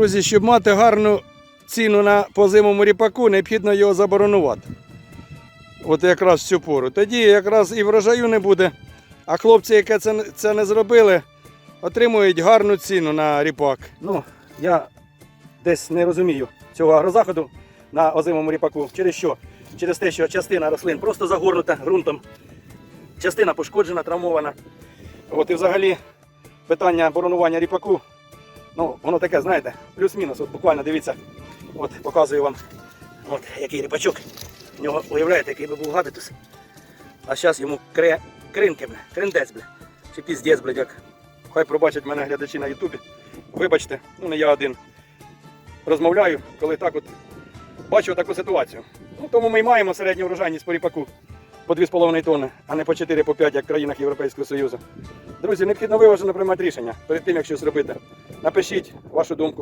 Друзі, щоб мати гарну ціну на позимому ріпаку, необхідно його заборонувати. От якраз в цю пору. Тоді якраз і врожаю не буде. А хлопці, які це, це не зробили, отримують гарну ціну на ріпак. Ну, я десь не розумію цього агрозаходу на озимому ріпаку. Через що? Через те, що частина рослин просто загорнута ґрунтом, частина пошкоджена, травмована. От і взагалі питання боронування ріпаку, ну, воно таке, знаєте, плюс-мінус. От буквально дивіться, от показую вам, от який ріпачок. У нього, уявляєте, який би був габітус. А зараз йому кре, кринки, бля, криндець, бля. Чи піздець, блядь, як. Хай пробачать мене глядачі на Ютубі. Вибачте, ну не я один розмовляю, коли так от бачу таку ситуацію. Ну, тому ми й маємо середню врожайність по ріпаку по 2,5 тонни, а не по 4-5, як в країнах Європейського Союзу. Друзі, необхідно виважено приймати рішення перед тим, як щось робити. Напишіть вашу думку.